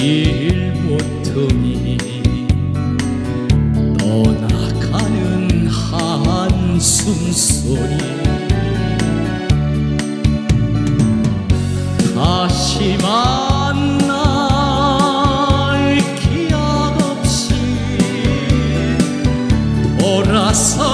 길 모퉁이 떠나가는 한숨 소리. 다시 만날 기약 없이 돌아서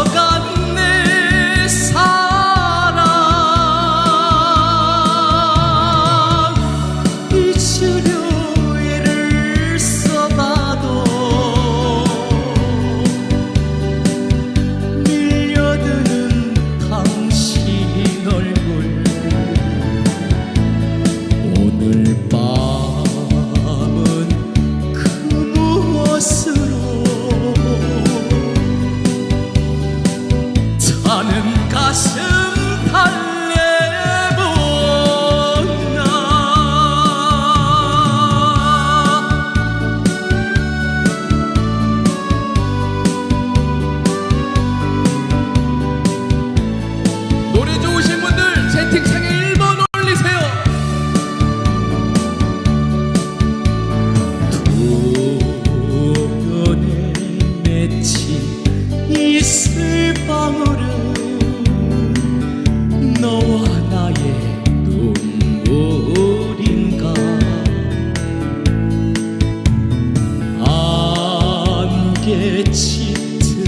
안개 짙은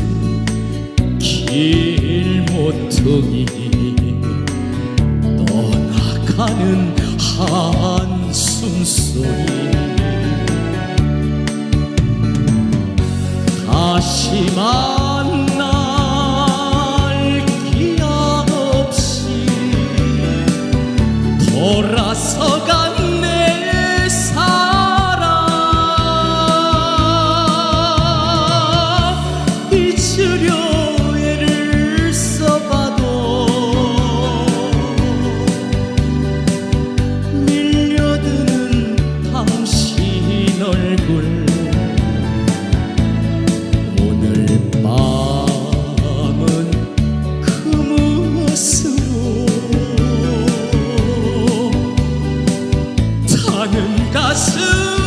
길 모퉁이 떠나가는 한숨 소리 다시 만날 기약 없이 돌아서 간 타는 가슴